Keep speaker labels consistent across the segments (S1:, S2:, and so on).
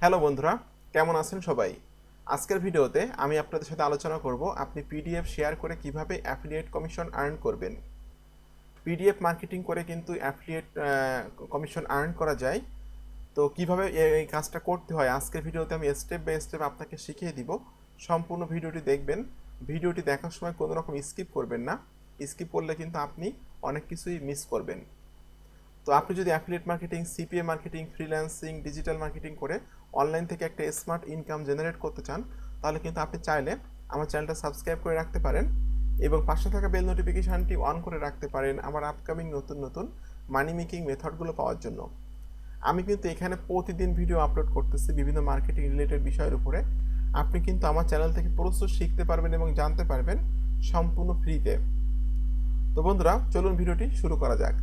S1: Hello বন্ধুরা, কেমন আছেন সবাই? আজকের ভিডিওতে আমি আপনাদের সাথে আলোচনা করব আপনি পিডিএফ শেয়ার করে কীভাবে অ্যাফিলিয়েট কমিশন আর্ন করবেন। পিডিএফ মার্কেটিং করে কিন্তু অ্যাফিলিয়েট কমিশন আর্ন করা যায়। তো কীভাবে এই কাজটা করতে হয় আজকের ভিডিওতে আমি স্টেপ বাই স্টেপ আপনাকে শিখিয়ে দিব। সম্পূর্ণ ভিডিওটি দেখবেন। ভিডিওটি দেখার সময় কোনো রকম স্কিপ করবেন না। স্কিপ করলে কিন্তু আপনি অনেক কিছুই মিস করবেন। তো আপনি যদি affiliate marketing CPA marketing freelancing digital marketing করে অনলাইন থেকে একটা স্মার্ট ইনকাম জেনারেট করতে চান, তাহলে কিন্তু আপনি চাইলে আমার চ্যানেলটা সাবস্ক্রাইব করে রাখতে পারেন এবং পাশে থাকা বেল নোটিফিকেশানটি অন করে রাখতে পারেন আমার আপকামিং নতুন নতুন মানি মেকিং মেথডগুলো পাওয়ার জন্য। আমি কিন্তু এখানে প্রতিদিন ভিডিও আপলোড করতেছি বিভিন্ন মার্কেটিং রিলেটেড বিষয়ের উপরে। আপনি কিন্তু আমার চ্যানেল থেকে প্রচুর শিখতে পারবেন এবং জানতে পারবেন সম্পূর্ণ ফ্রিতে তো। বন্ধুরা, চলুন ভিডিওটি শুরু করা যাক।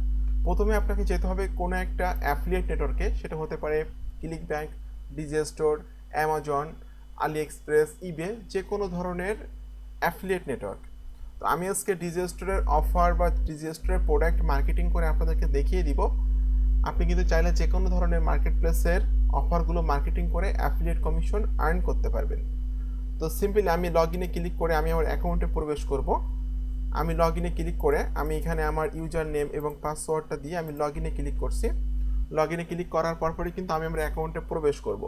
S1: প্রথমে আপনাকে যেতে হবে কোনো একটা অ্যাফিলিয়েট নেটওয়ার্কে সেটা হতে পারে ClickBank Digistore Amazon AliExpress eBay যে কোনো ধরনের অ্যাফিলিয়েট নেটওয়ার্ক তো আমি আজকে ডিজে স্টোরের অফার বা ডিজে স্টোরের প্রোডাক্ট মার্কেটিং করে আপনাদেরকে দেখিয়ে দিব। আপনি কিন্তু চাইলে যে কোনো ধরনের মার্কেট প্লেসের অফারগুলো মার্কেটিং করে অ্যাফিলিয়েট কমিশন আর্ন করতে পারবেন। তো সিম্পলি আমি লগ ইনে ক্লিক করে আমি আমার অ্যাকাউন্টে প্রবেশ করব। আমি লগ ইনে ক্লিক করে আমি এখানে আমার ইউজার নেম এবং পাসওয়ার্ডটা দিয়ে আমি লগ ইনে ক্লিক করছি। লগ ইনে ক্লিক করার পরপরই কিন্তু আমি আমার অ্যাকাউন্টে প্রবেশ করব।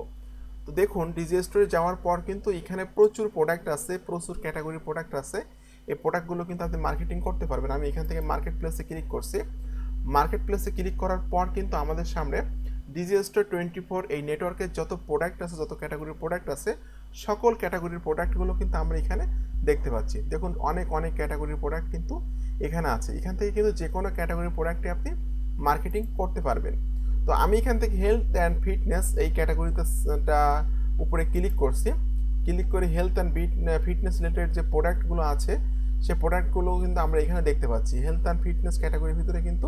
S1: তো দেখুন ডিজি স্টোরে যাওয়ার পর কিন্তু এখানে প্রচুর প্রোডাক্ট আছে, প্রচুর ক্যাটাগরি প্রোডাক্ট আছে। এই প্রোডাক্টগুলো কিন্তু আপনি মার্কেটিং করতে পারবেন। আমি এখান থেকে মার্কেট প্লেসে ক্লিক করছি। মার্কেট প্লেসে ক্লিক করার পর কিন্তু আমাদের সামনে ডিজি স্টোর টোয়েন্টি ফোর এই নেটওয়ার্কের যত প্রোডাক্ট আছে, যত ক্যাটাগরির প্রোডাক্ট আছে সকল ক্যাটাগরির প্রোডাক্টগুলো কিন্তু আমরা এখানে দেখতে পাচ্ছি। দেখুন, অনেক অনেক ক্যাটাগরির প্রোডাক্ট কিন্তু এখানে আছে। এখান থেকে কিন্তু যে কোনো ক্যাটাগরির প্রোডাক্টে আপনি মার্কেটিং করতে পারবেন। তো আমি এখান থেকে হেলথ অ্যান্ড ফিটনেস এই ক্যাটাগরিতে উপরে ক্লিক করছি। ক্লিক করে হেলথ অ্যান্ড ফিটনেস রিলেটেড যে প্রোডাক্টগুলো আছে, সে প্রোডাক্টগুলো কিন্তু আমরা এখানে দেখতে পাচ্ছি। হেলথ অ্যান্ড ফিটনেস ক্যাটাগরির ভিতরে কিন্তু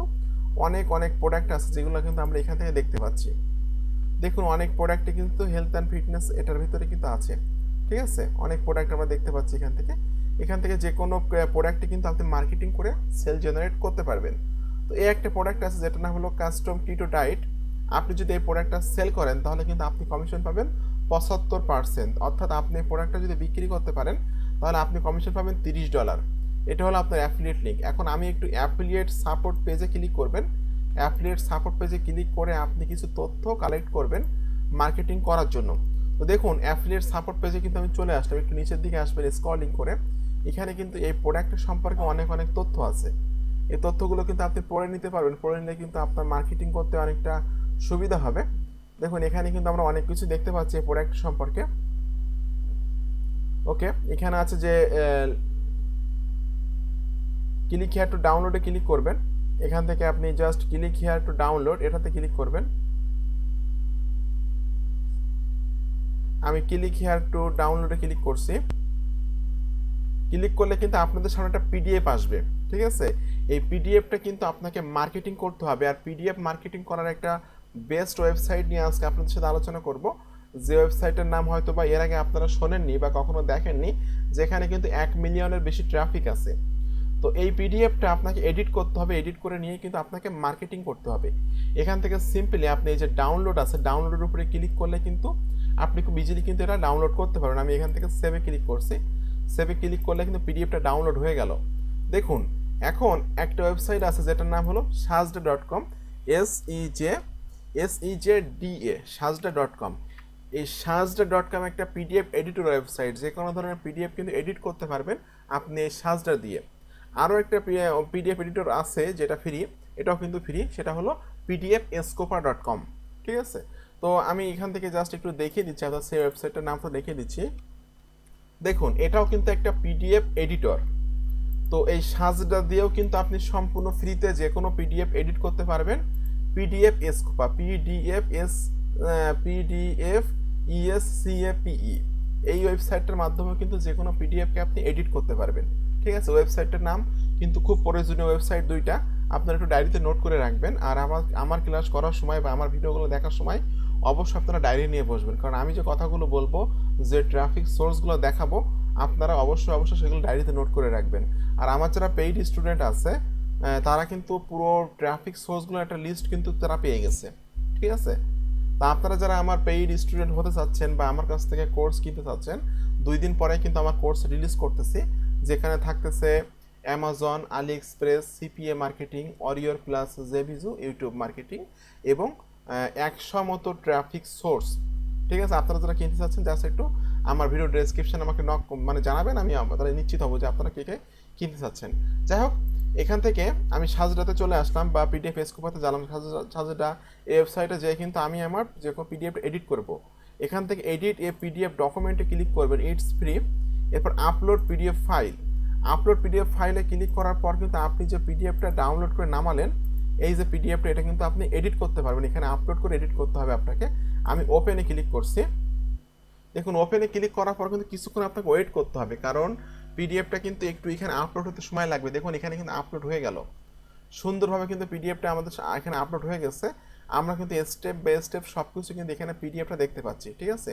S1: অনেক অনেক প্রোডাক্ট আছে যেগুলো কিন্তু আমরা এখান থেকে দেখতে পাচ্ছি। দেখুন, অনেক প্রোডাক্টে কিন্তু হেলথ অ্যান্ড ফিটনেস এটার ভিতরে কিন্তু আছে। ঠিক আছে? অনেক প্রোডাক্ট আমরা দেখতে পাচ্ছি এখান থেকে। এখান থেকে যে কোনো প্রোডাক্টে কিন্তু আপনি মার্কেটিং করে সেল জেনারেট করতে পারবেন। তো এই একটা প্রোডাক্ট আছে যেটা নাম হলো কাস্টম কিটো ডায়েট আপনি যদি এই প্রোডাক্টটা সেল করেন, তাহলে কিন্তু আপনি কমিশন পাবেন পঁচাত্তর পার্সেন্ট অর্থাৎ আপনি এই প্রোডাক্টটা যদি বিক্রি করতে পারেন, তাহলে আপনি কমিশন পাবেন তিরিশ ডলার এটা হলো আপনার অ্যাফিলিয়েট লিঙ্ক এখন আমি একটু অ্যাফিলিয়েট সাপোর্ট পেজে ক্লিক করবেন। অ্যাফিলিয়েট সাপোর্ট পেজে ক্লিক করে আপনি কিছু তথ্য কালেক্ট করবেন মার্কেটিং করার জন্য। তো দেখুন অ্যাফিলিয়েট সাপোর্ট পেজে কিন্তু আমি চলে আসলাম, একটু নিচের দিকে আসবেন, স্ক্রলিং করে। এখানে কিন্তু এই প্রোডাক্টের সম্পর্কে অনেক অনেক তথ্য আছে। এই তথ্যগুলো কিন্তু আপনি পড়ে নিতে পারবেন, পড়ে নিলে কিন্তু আপনার মার্কেটিং করতে অনেকটা সুবিধা হবে। দেখুন, এখানে কিন্তু আমরা অনেক কিছু দেখতে পাচ্ছি এই প্রোডাক্ট সম্পর্কে। ওকে, এখানে আছে যে ক্লিক হেয়ার টু ডাউনলোডে ক্লিক করবেন। এখান থেকে আপনি just click here to download এটাতে ক্লিক করবেন। আমি ক্লিক হিয়ার টু ডাউনলোডে ক্লিক করছি। ক্লিক করলে কিন্তু আপনাদের সামনে একটা পিডিএফ আসবে, ঠিক আছে? এই পিডিএফটা কিন্তু আপনাকে মার্কেটিং করতে হবে, আর পিডিএফ মার্কেটিং করার একটা বেস্ট ওয়েবসাইট নিয়ে আজকে আপনাদের সাথে আলোচনা করব। যে ওয়েবসাইটের নাম হয়তো বা এর আগে আপনারা শোনেননি বা কখনো দেখেননি, যেখানে কিন্তু এক মিলিয়নের বেশি ট্রাফিক আছে। তো এই পিডিএফটা আপনাকে এডিট করতে হবে এডিট করে নিয়ে কিন্তু আপনাকে মার্কেটিং করতে হবে। এখান থেকে সিম্পলি আপনি এই যে ডাউনলোড আছে ডাউনলোডের উপরে ক্লিক করলে কিন্তু আপনি খুব ইজিলি কিন্তু এটা ডাউনলোড করতে পারবেন। আমি এখান থেকে সেভে ক্লিক করছি। সেভে ক্লিক করলে কিন্তু পিডিএফটা ডাউনলোড হয়ে গেল। দেখুন, এখন একটা ওয়েবসাইট আছে যেটার নাম হলো Sejda dot com S E J S E J D A Sejda dot com. এই সাজডা ডট কম একটা পিডিএফ এডিটর ওয়েবসাইট যে কোনো ধরনের পিডিএফ কিন্তু এডিট করতে পারবেন আপনি এই সাজডা দিয়ে। আরও একটা পিডিএফ এডিটর আছে যেটা ফ্রি এটাও কিন্তু ফ্রি সেটা হলো পিডিএফ এসকোপা ডট কম ঠিক আছে? তো আমি এখান থেকে জাস্ট একটু দেখিয়ে দিচ্ছি, আপনার সেই ওয়েবসাইটটার নাম তো দেখিয়ে দিচ্ছি। দেখুন, এটাও কিন্তু একটা পিডিএফ এডিটর তো এই সাজটা দিয়েও কিন্তু আপনি সম্পূর্ণ ফ্রিতে যে কোনো পিডিএফ এডিট করতে পারবেন। PDF escape PDF S PDF E S C A P E এই ওয়েবসাইটটার মাধ্যমে কিন্তু যে কোনো পিডিএফকে আপনি এডিট করতে পারবেন। ঠিক আছে ওয়েবসাইটটার নাম, কিন্তু খুব প্রয়োজনীয় ওয়েবসাইট দুইটা। আপনারা একটু ডায়েরিতে নোট করে রাখবেন। আর আমার আমার ক্লাস করার সময় বা আমার ভিডিওগুলো দেখার সময় অবশ্যই আপনারা ডায়েরি নিয়ে বসবেন। কারণ আমি যে কথাগুলো বলব, যে ট্রাফিক সোর্সগুলো দেখাবো, আপনারা অবশ্যই অবশ্যই সেগুলো ডায়েরিতে নোট করে রাখবেন। আর আমার যারা পেইড স্টুডেন্ট আছে তারা কিন্তু পুরো ট্রাফিক সোর্সগুলো একটা লিস্ট কিন্তু তারা পেয়ে গেছে। ঠিক আছে? তা আপনারা যারা আমার পেইড স্টুডেন্ট হতে চাচ্ছেন বা আমার কাছ থেকে কোর্স কিনতে চাচ্ছেন, দুই দিন পরে কিন্তু আমার কোর্স রিলিজ করতেছি। যেখানে থাকতেছে Amazon AliExpress CPA marketing অরিওর প্লাস জেভিজু ইউটিউব মার্কেটিং এবং একশো মতো ট্রাফিক সোর্স ঠিক আছে? আপনারা যারা কিনতে চাচ্ছেন জাস্ট একটু আমার ভিডিও ডেসক্রিপশন আমাকে নক মানে জানাবেন, আমি তাহলে নিশ্চিত হব যে আপনারা কে কে কিনতে চাচ্ছেন। যাই হোক, এখান থেকে আমি সাজডাতে চলে আসলাম বা পিডিএফ এসকোপাতে জানলাম সাজডা এই ওয়েবসাইটে যেয়ে কিন্তু আমি আমার যে কোনো পিডিএফ এডিট করব। এখান থেকে এডিট এ পিডিএফ ডকুমেন্টে ক্লিক করবেন ইটস ফ্রি এরপর upload PDF file upload PDF ফাইলে ক্লিক করার পর কিন্তু আপনি যে পিডিএফটা ডাউনলোড করে নামালেন, এই যে পিডিএফটা এটা কিন্তু আপনি এডিট করতে পারবেন। এখানে আপলোড করে এডিট করতে হবে আপনাকে। আমি ওপেনে ক্লিক করছি। দেখুন ওপেনে ক্লিক করার পর কিন্তু কিছুক্ষণ আপনাকে ওয়েট করতে হবে, কারণ পিডিএফটা কিন্তু একটু এখানে আপলোড হতে সময় লাগবে। দেখুন, এখানে কিন্তু আপলোড হয়ে গেল। সুন্দরভাবে কিন্তু পিডিএফটা আমাদের এখানে আপলোড হয়ে গেছে। আমরা কিন্তু স্টেপ বাই স্টেপ সব কিছু কিন্তু এখানে পিডিএফটা দেখতে পাচ্ছি, ঠিক আছে?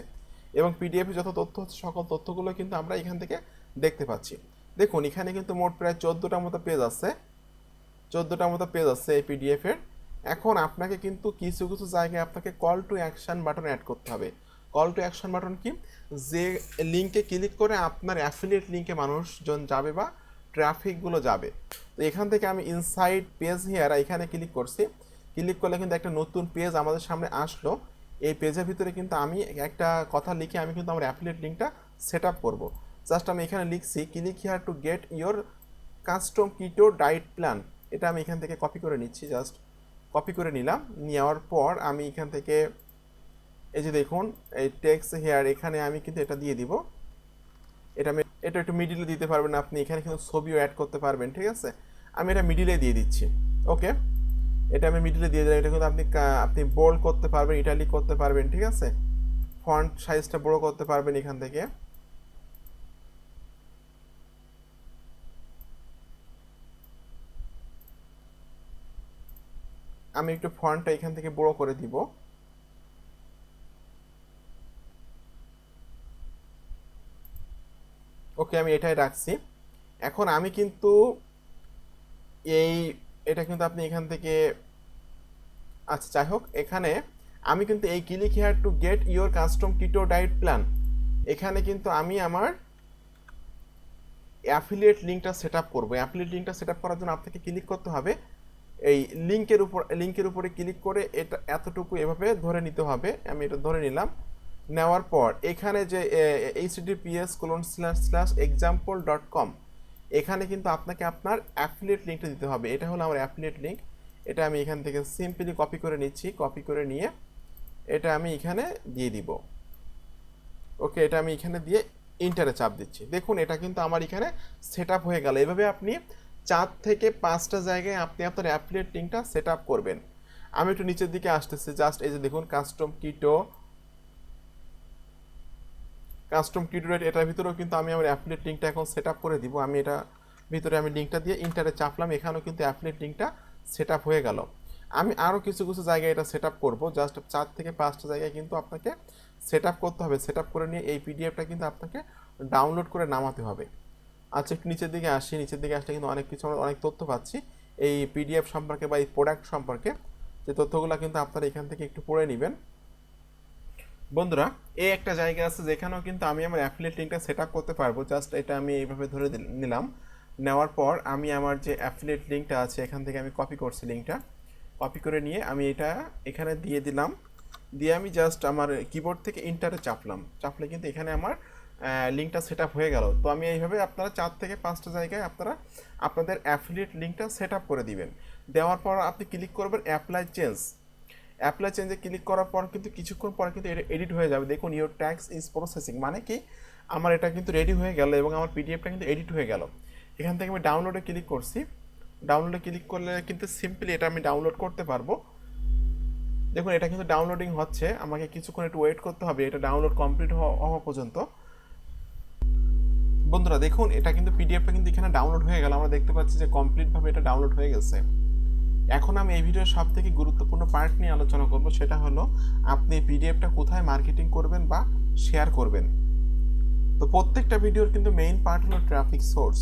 S1: এবং পিডিএফে যত তথ্য হচ্ছে, সকল তথ্যগুলো কিন্তু আমরা এখান থেকে দেখতে পাচ্ছি। দেখুন, এখানে কিন্তু মোট প্রায় চোদ্দোটার মতো পেজ আছে। চোদ্দোটার মতো পেজ আছে এই পিডিএফের এখন আপনাকে কিন্তু কিছু কিছু জায়গায় আপনাকে call to action button add করতে হবে। কল টু অ্যাকশন বাটন কি? যে লিঙ্কে ক্লিক করে আপনার অ্যাফিলিয়েট লিঙ্কে মানুষজন যাবে বা ট্রাফিকগুলো যাবে। তো এখান থেকে আমি ইনসাইড পেজ হিয়ার এখানে ক্লিক করছি। ক্লিক করলে কিন্তু একটা নতুন পেজ আমাদের সামনে আসলো। এই পেজের ভিতরে কিন্তু আমি একটা কথা লিখে আমি কিন্তু আমার অ্যাফিলিয়েট লিঙ্কটা সেট আপ করব। জাস্ট আমি এখানে লিখছি click here to get your custom keto diet plan এটা আমি এখান থেকে কপি করে নিচ্ছি জাস্ট কপি করে নিলাম। নেওয়ার পর আমি এখান থেকে, এই যে দেখুন, এই টেক্স হেয়ার এখানে আমি কিন্তু এটা দিয়ে দিব। এটা আমি, এটা একটু মিডিলে দিতে পারবেন আপনি, এখানে কিন্তু ছবিও অ্যাড করতে পারবেন, ঠিক আছে? আমি এটা মিডিলে দিয়ে দিচ্ছি ওকে এটা আমি মিডিলে দিয়ে দিলাম। এটা কিন্তু আপনি আপনি বোল্ড করতে পারবেন ইটালি করতে পারবেন, ঠিক আছে? ফন্ট সাইজটা বড় করতে পারবেন এখান থেকে। আমি একটু ফন্টটা এখান থেকে বড় করে দিব। ওকে, আমি এটাই রাখছি। এখন আমি কিন্তু এই, এটা কিন্তু আপনি এখান থেকে আচ্ছা যাই হোক, এখানে আমি কিন্তু এই click here to get your custom keto diet plan এখানে কিন্তু আমি আমার অ্যাফিলিয়েট লিঙ্কটা সেট আপ করব। অ্যাফিলিয়েট লিঙ্কটা সেট আপ করার জন্য আপনাকে ক্লিক করতে হবে? এই লিঙ্কের উপর লিঙ্কের উপরে ক্লিক করে এটা এতটুকু এভাবে ধরে নিতে হবে। আমি এটা ধরে নিলাম। নেওয়ার পর এখানে যে HTTPS colon slash slash example dot com এখানে কিন্তু আপনাকে আপনার অ্যাফিলিয়েট লিঙ্কটা দিতে হবে। এটা হলো আমার অ্যাফিলিয়েট লিঙ্ক এটা আমি এখান থেকে সিম্পলি কপি করে নিচ্ছি। কপি করে নিয়ে এটা আমি এখানে দিয়ে দিব। ওকে এটা আমি এখানে দিয়ে ইন্টারে চাপ দিচ্ছি। দেখুন, এটা কিন্তু আমার এখানে সেট হয়ে গেল। এভাবে আপনি চার থেকে পাঁচটা জায়গায় আপনি আপনার অ্যাফিলিয়েট লিঙ্কটা সেট করবেন। আমি একটু নিচের দিকে আসতেছি। জাস্ট এই যে দেখুন custom keto custom keto rate এটার ভিতরেও কিন্তু আমি আমার অ্যাফিলিয়েট লিঙ্কটা এখন সেট করে দিব। আমি এটা ভিতরে আমি লিঙ্কটা দিয়ে ইন্টারে চাপলাম। এখানেও কিন্তু অ্যাফিলিয়েট লিঙ্কটা সেট আপ হয়ে গেল। আমি আরও কিছু কিছু জায়গায় এটা সেট আপ করব। জাস্ট চার থেকে পাঁচটা জায়গায় কিন্তু আপনাকে সেট আপ করতে হবে। সেট আপ করে নিয়ে এই পিডিএফটা কিন্তু আপনাকে ডাউনলোড করে নামাতে হবে। আচ্ছা একটু নিচের দিকে আসি। নিচের দিকে আসলে কিন্তু অনেক কিছু আমরা অনেক তথ্য পাচ্ছি। এই পিডিএফ সম্পর্কে বা এই প্রোডাক্ট সম্পর্কে যে তথ্যগুলো কিন্তু আপনারা এখান থেকে একটু পড়ে নেবেন। বন্ধুরা, এই একটা জায়গা আছে যেখানেও কিন্তু আমি আমার অ্যাফিলিয়েট লিঙ্কটা সেট আপ করতে পারব। জাস্ট এটা আমি এইভাবে ধরে নিলাম নেওয়ার পর আমি আমার যে অ্যাফিলেট লিঙ্কটা আছে, এখান থেকে আমি কপি করছি লিঙ্কটা কপি করে নিয়ে আমি এটা এখানে দিয়ে দিলাম। দিয়ে আমি জাস্ট আমার কিবোর্ড থেকে ইন্টারে চাপলাম। চাপলে কিন্তু এখানে আমার লিঙ্কটা সেট হয়ে গেল। তো আমি এইভাবে আপনারা চার থেকে পাঁচটা জায়গায় আপনারা আপনাদের অ্যাফিলিয়েট লিঙ্কটা সেট করে দিবেন। দেওয়ার পর আপনি ক্লিক করবেন অ্যাপ্লাই চেঞ্জ অ্যাপ্লাই চেঞ্জে ক্লিক করার পর কিন্তু কিছুক্ষণ পর কিন্তু এটা এডিট হয়ে যাবে। দেখুন ইউর ট্যাক্স ইজ প্রসেসিং মানে কি? আমার এটা কিন্তু রেডি হয়ে গেল এবং আমার পিডিএফটা কিন্তু এডিট হয়ে গেল। এখান থেকে আমি ডাউনলোডে ক্লিক করছি। ডাউনলোডে ক্লিক করলে কিন্তু সিম্পলি এটা আমি ডাউনলোড করতে পারব। দেখুন, এটা কিন্তু ডাউনলোডিং হচ্ছে। আমাকে কিছুক্ষণ একটু ওয়েট করতে হবে। এটা ডাউনলোড কমপ্লিট হওয়া পর্যন্ত। বন্ধুরা, দেখুন, এটা কিন্তু পিডিএফটা কিন্তু এখানে ডাউনলোড হয়ে গেল। আমরা দেখতে পাচ্ছি যে কমপ্লিটভাবে এটা ডাউনলোড হয়ে গেছে। এখন আমি এই ভিডিওর সব থেকে গুরুত্বপূর্ণ পার্ট নিয়ে আলোচনা করব। সেটা হলো, আপনি পিডিএফটা কোথায় মার্কেটিং করবেন বা শেয়ার করবেন? তো প্রত্যেকটা ভিডিওর কিন্তু মেইন পার্ট হলো ট্রাফিক সোর্স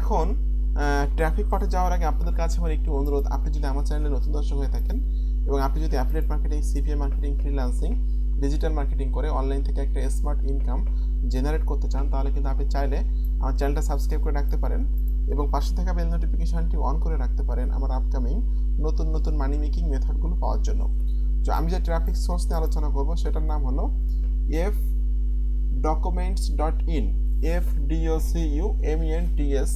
S1: এখন ট্রাফিক পার্টে যাওয়ার আগে আপনাদের কাছে আমার একটি অনুরোধ। আপনি যদি আমার চ্যানেলে নতুন দর্শক হয়ে থাকেন এবং আপনি যদি affiliate marketing CPA marketing freelancing digital marketing করে অনলাইন থেকে একটা স্মার্ট ইনকাম জেনারেট করতে চান, তাহলে কিন্তু আপনি চাইলে আমার চ্যানেলটা সাবস্ক্রাইব করে রাখতে পারেন এবং পাশে থাকা বেল নোটিফিকেশনটি অন করে রাখতে পারেন আমার আপকামিং নতুন নতুন মানি মেকিং মেথডগুলো পাওয়ার জন্য। তো আমি যে ট্রাফিক সোর্স নিয়ে আলোচনা করব, সেটার নাম হলো F documents dot in F D O C U M N T S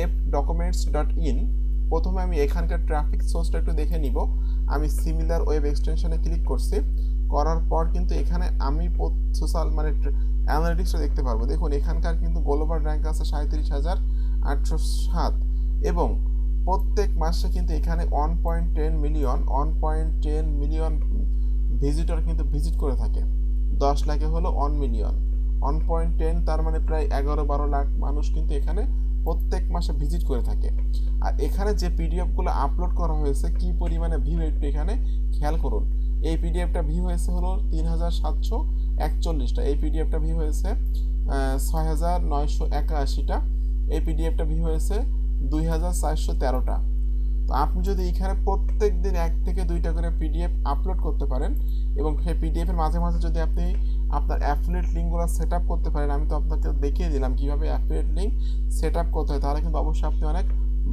S1: F documents dot in প্রথমে আমি এখানকার ট্রাফিক সোর্সটা একটু দেখে নিব। আমি সিমিলার ওয়েব এক্সটেনশনে ক্লিক করছি। করার পর কিন্তু এখানে আমি সোশ্যাল মানে অ্যানালিটিক্সটা দেখতে পারব। দেখুন, এখানকার কিন্তু গ্লোবাল র্যাঙ্ক আছে সাঁত্রিশ হাজার আটশো সাত। এবং প্রত্যেক মাসে কিন্তু এখানে one point ten million one point ten million visitor কিন্তু ভিজিট করে থাকে। দশ লাখে হলো one million one point ten তার মানে প্রায় এগারো বারো লাখ মানুষ কিন্তু এখানে প্রত্যেক মাসে ভিজিট করে থাকে। আর এখানে যে পিডিএফগুলো আপলোড করা হয়েছে, কি পরিমাণে ভিউ একটু এখানে খেয়াল করুন। এই পিডিএফটা ভিউ হয়েছে হলো তিন হাজার সাতশো একচল্লিশটা। এই পিডিএফটা ভিউ হয়েছে ছয় হাজার নয়শো একাশিটা। এই পিডিএফটা ভিউ হয়েছে দুই হাজার চারশো তেরোটা। তো আপনি যদি এখানে প্রত্যেক দিন এক থেকে দুইটা করে পিডিএফ আপলোড করতে পারেন, এবং সেই পিডিএফের মাঝে মাঝে যদি আপনি আপনার অ্যাফিলিয়েট লিঙ্কগুলো সেট আপ করতে পারেন, আমি তো আপনাকে দেখিয়ে দিলাম কীভাবে অ্যাফিলিয়েট লিঙ্ক সেট আপ করতে হয়। তাহলে কিন্তু অবশ্যই আপনি অনেক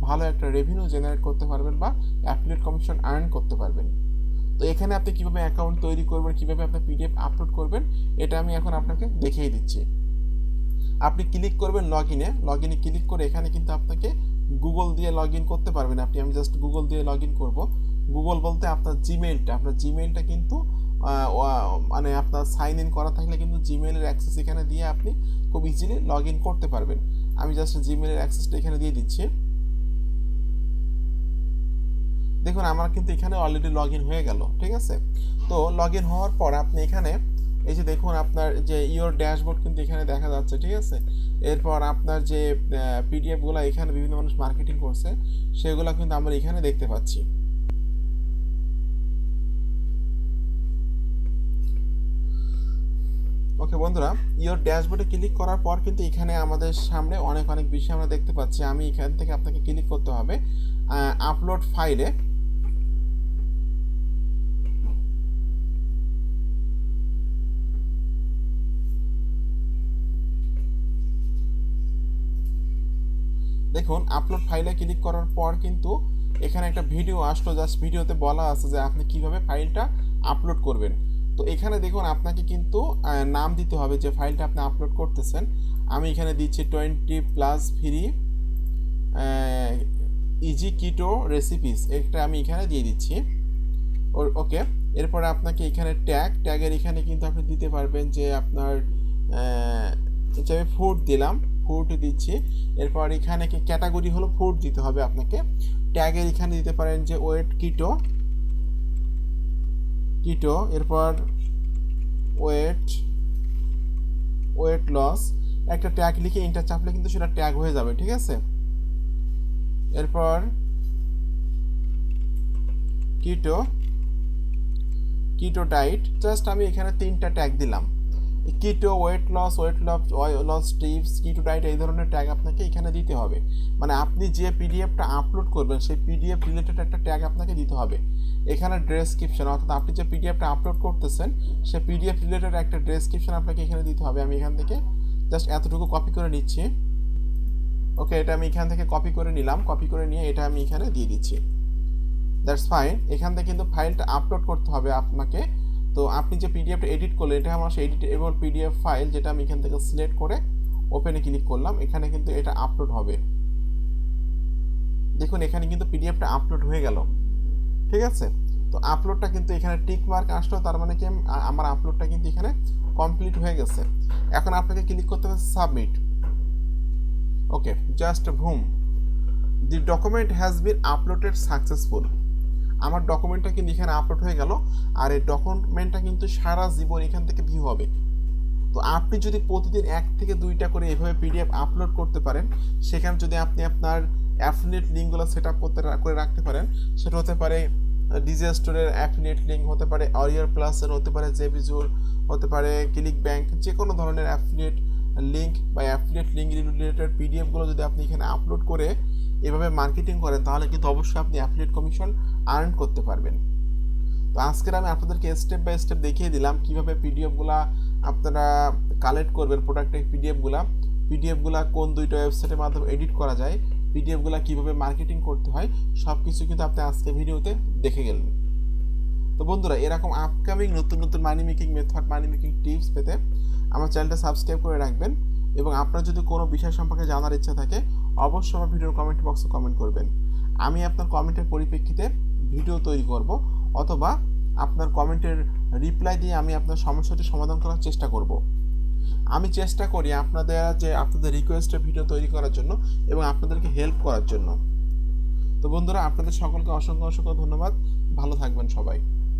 S1: ভালো একটা রেভিনিউ জেনারেট করতে পারবেন বা অ্যাফিলিয়েট কমিশন আর্ন করতে পারবেন। তো এখানে আপনি কীভাবে অ্যাকাউন্ট তৈরি করবেন, কীভাবে আপনি পিডিএফ আপলোড করবেন, এটা আমি এখন আপনাকে দেখিয়ে দিচ্ছি। আপনি ক্লিক করবেন লগ ইনে লগ ইনে ক্লিক করে এখানে কিন্তু আপনাকে গুগল দিয়ে লগ ইন করতে পারবেন। আপনি, আমি জাস্ট গুগল দিয়ে লগ ইন করব। গুগল বলতে আপনার জিমেইলটা আপনার জিমেইলটা কিন্তু মানে আপনার সাইন ইন করা থাকলে কিন্তু জিমেলের অ্যাক্সেস এখানে দিয়ে আপনি খুব ইজিলি লগ ইন করতে পারবেন। আমি জাস্ট জিমেলের অ্যাক্সেসটা এখানে দিয়ে দিচ্ছি। দেখুন, আমার কিন্তু এখানে অলরেডি লগ ইন হয়ে গেল, ঠিক আছে? তো লগ ইন হওয়ার পর আপনি এখানে, এই যে দেখুন আপনার যে ইওর ড্যাশবোর্ড কিন্তু এখানে দেখা যাচ্ছে, ঠিক আছে? এরপর আপনার যে পিডিএফগুলো এখানে বিভিন্ন মানুষ মার্কেটিং করছে, সেগুলো কিন্তু আমরা এখানে দেখতে পাচ্ছি। ওকে, বন্ধুরা ইওর ড্যাশবোর্ডে ক্লিক করার পর কিন্তু এখানে আমাদের সামনে অনেক অনেক বিষয় আমরা দেখতে পাচ্ছি। আমি এখান থেকে আপনাকে ক্লিক করতে হবে আপলোড ফাইলে দেখুন আপলোড ফাইলে ক্লিক করার পর কিন্তু এখানে একটা ভিডিও আসলো। জাস্ট ভিডিওতে বলা আছে যে আপনি কীভাবে ফাইলটা আপলোড করবেন। তো এখানে দেখুন আপনাকে কিন্তু নাম দিতে হবে যে ফাইলটা আপনি আপলোড করতেছেন। আমি এখানে দিচ্ছি twenty plus free easy keto recipes এটা আমি এখানে দিয়ে দিচ্ছি। ওকে এরপরে আপনাকে এখানে ট্যাগ ট্যাগের এখানে কিন্তু আপনি দিতে পারবেন যে আপনার আমি ফুড দিলাম ফুড দিচ্ছি। এরপর এখানে কি ক্যাটাগরি হলো ফুড দিতে হবে আপনাকে। ট্যাগের এখানে দিতে পারেন যে ওয়েট কিটো কিটো, এরপর ওয়েট ওয়েট লস, একটা ট্যাগ লিখে ইন্টার চাপলে কিন্তু সেটা ট্যাগ হয়ে যাবে, ঠিক আছে? এরপর কিটো কিটো ডাইট জাস্ট আমি এখানে তিনটা ট্যাগ দিলাম। Keto weight loss weight loss loss tips keto diet এই ধরনের ট্যাগ আপনাকে এখানে দিতে হবে। মানে আপনি যে পিডিএফটা আপলোড করবেন, সেই পিডিএফ রিলেটেড একটা ট্যাগ আপনাকে দিতে হবে। এখানে ডেসক্রিপশন অর্থাৎ আপনি যে পিডিএফটা আপলোড করতেছেন সেই পিডিএফ রিলেটেড একটা ডেসক্রিপশন আপনাকে এখানে দিতে হবে। আমি এখান থেকে জাস্ট এতটুকু কপি করে নিচ্ছি। ওকে এটা আমি এখান থেকে কপি করে নিলাম। কপি করে নিয়ে এটা আমি এখানে দিয়ে দিচ্ছি। দ্যাটস ফাইন এখান থেকে কিন্তু ফাইলটা আপলোড করতে হবে আপনাকে। তো আপনি যে পিডিএফটা এডিট করলেন, এটা আমার সেই এডিটেবল পিডিএফ ফাইল যেটা আমি এখান থেকে সিলেক্ট করে ওপেনে ক্লিক করলাম, এখানে কিন্তু এটা আপলোড হবে। দেখুন, এখানে কিন্তু পিডিএফটা আপলোড হয়ে গেল। ঠিক আছে? তো আপলোডটা কিন্তু এখানে টিক মার্ক আসলো, তার মানে কি আমার আপলোডটা কিন্তু এখানে কমপ্লিট হয়ে গেছে। এখন আপনাকে ক্লিক করতে হবে submit okay just ভুম the document has been uploaded successful আমার ডকুমেন্টটা কিন্তু এখানে আপলোড হয়ে গেল, আর এই ডকুমেন্টটা কিন্তু সারা জীবন এখান থেকে ভিউ হবে। তো আপনি যদি প্রতিদিন এক থেকে দুইটা করে এভাবে পিডিএফ আপলোড করতে পারেন, সেখানে যদি আপনি আপনার অ্যাফিনেট লিঙ্কগুলো সেট আপ করতে করে রাখতে পারেন, সেটা হতে পারে ডিজে স্টোরের অ্যাফিনেট লিঙ্ক হতে পারে অরিয়ার প্লাসের হতে পারে জেবিজুর হতে পারে ক্লিক ব্যাংক যে কোনো ধরনের অ্যাফিলিয়েট লিঙ্ক বা অ্যাফিলিয়েট লিঙ্ক রিলেটেড পিডিএফগুলো যদি আপনি এখানে আপলোড করে এভাবে মার্কেটিং করেন, তাহলে কিন্তু অবশ্যই আপনি অ্যাফিলিয়েট কমিশন আর্ন করতে পারবেন। তো আজকের আমি আপনাদেরকে স্টেপ বাই স্টেপ দেখিয়ে দিলাম কীভাবে পিডিএফগুলা আপনারা কালেক্ট করবেন প্রোডাক্টের পিডিএফগুলা পিডিএফগুলা কোন দুইটা ওয়েবসাইটের মাধ্যমে এডিট করা যায় পিডিএফগুলা কীভাবে মার্কেটিং করতে হয় সব কিছু কিন্তু আপনি আজকে ভিডিওতে দেখে গেলেন। তো বন্ধুরা, এরকম আপকামিং নতুন নতুন money making method money making tips পেতে আমার চ্যানেলটা সাবস্ক্রাইব করে রাখবেন এবং আপনার যদি কোনো বিষয় সম্পর্কে জানার ইচ্ছা থাকে, অবশ্যই আমার ভিডিওর কমেন্ট বক্সে কমেন্ট করবেন। আমি আপনার কমেন্টের পরিপ্রেক্ষিতে ভিডিও তৈরি করব অথবা আপনার কমেন্টের রিপ্লাই দিয়ে আমি আপনার সমস্যাটি সমাধান করার চেষ্টা করব। আমি চেষ্টা করি আপনাদের যে আপনাদের রিকোয়েস্টের ভিডিও তৈরি করার জন্য এবং আপনাদেরকে হেল্প করার জন্য। তো বন্ধুরা, আপনাদের সকলকে অসংখ্য অসংখ্য ধন্যবাদ। ভালো থাকবেন সবাই।